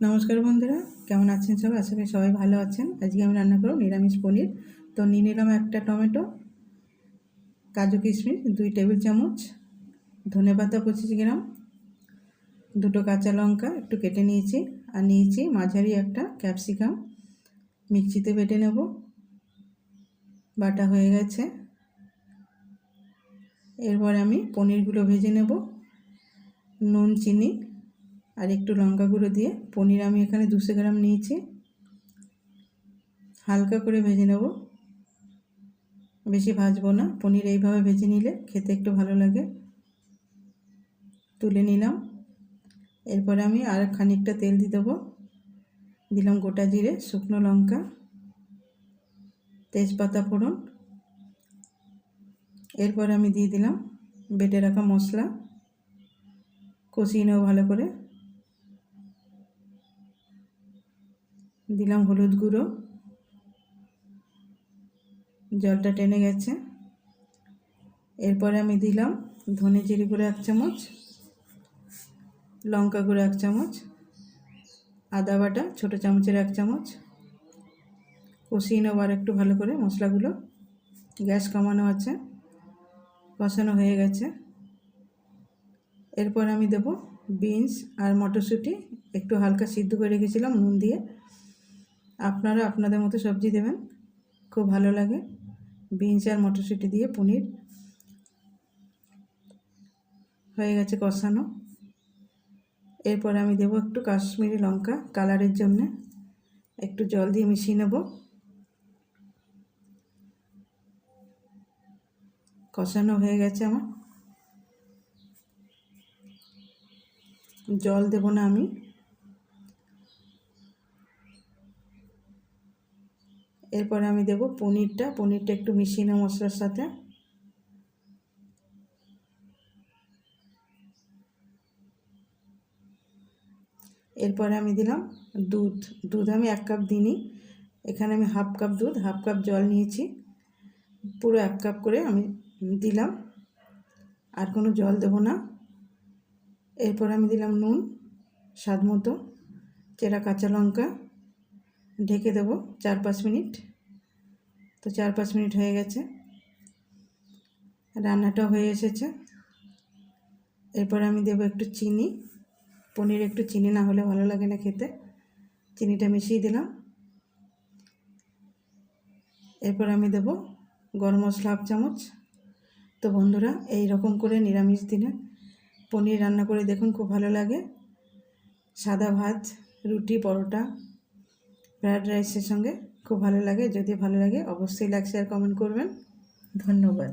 নমস্কার বন্ধুরা, কেমন আছেন সবাই? আশা করি সবাই ভালো আছেন। আজকে আমি রান্না করব নিরামিষ পনির। তো নিয়ে নিলাম একটা টমেটো, কাজু কিশমিশ, দুই টেবিল চামচ, ধনে পাতা পঁচিশ গ্রাম, দুটো কাঁচা লঙ্কা একটু কেটে নিয়েছি। আর নিয়েছি মাঝারি একটা ক্যাপসিকাম। মিক্সিতে বেটে নেব। বাটা হয়ে গেছে। এরপর আমি পনিরগুলো ভেজে নেব। নুন, চিনি আর একটু লঙ্কা গুঁড়ো দিয়ে পনির আমি এখানে দুশো গ্রাম নিয়েছি। হালকা করে ভেজে নেব। বেশি ভাজবো না, পনির এইভাবে ভেজে নিলে খেতে একটু ভালো লাগে। তুলে নিলাম। এরপরে আমি আর খানিকটা তেল দিয়ে দেবো। দিলাম গোটা জিরে, শুকনো লঙ্কা, তেজপাতা ফোড়ন। এরপরে আমি দিয়ে দিলাম বেটে রাখা মশলা। কষিয়ে নেব ভালো করে। দিলাম হলুদ গুঁড়ো। জলটা টেনে গেছে। এরপরে আমি দিলাম ধনে জিরে গুঁড়ো এক চামচ, লঙ্কা গুঁড়ো এক চামচ, আদা বাটা ছোটো চামচের এক চামচ, কষিয়ে নেব আর একটু ভালো করে মশলাগুলো। গ্যাস কমানো আছে, কষানো হয়ে গেছে। এরপর আমি দেব বিনস আর মটরশুঁটি। একটু হালকা সিদ্ধ করে রেখেছিলাম নুন দিয়ে। আপনারা আপনাদের মতো সবজি দেবেন। খুব ভালো লাগে। বিনস আর মটরশুঁটি দিয়ে পনির। হয়ে গেছে কষানো। এরপর আমি দেবো একটু কাশ্মীরি লঙ্কা কালারের জন্য। একটু জল দিয়ে মিশিয়ে নেব। কষানো হয়ে গেছে আমার। জল দেব না আমি। এরপরে আমি দেব পনিরটা পনিরটা একটু মিশিয়ে নেব মশলার সাথে। এরপরে আমি দিলাম দুধ। দুধ আমি এক কাপ দিইনি। এখানে আমি হাফ কাপ দুধ, হাফ কাপ জল নিয়েছি। পুরো এক কাপ করে আমি দিলাম। আর কোনো জল দেব না। এরপর আমি দিলাম নুন, স্বাদ মতো। চেরা কাঁচা লঙ্কা। ঢেকে দেব চার পাঁচ মিনিট। তো চার পাঁচ মিনিট হয়ে গেছে। রান্নাটা হয়ে এসেছে। এরপর আমি দেব একটু চিনি। পনির একটু চিনি না হলে ভালো লাগে না খেতে। চিনিটা মিশিয়ে দিলাম। এরপর আমি দেব গরম মশলা হাফ চামচ। তো বন্ধুরা, এই রকম করে নিরামিষ দিনে পনির রান্না করে দেখুন খুব ভালো লাগে। সাদা ভাত, রুটি, পরোটা ফ্রায়েড রাইসের সঙ্গে খুব ভালো লাগে। যদি ভালো লাগে, অবশ্যই লাইক শেয়ার কমেন্ট করবেন। ধন্যবাদ।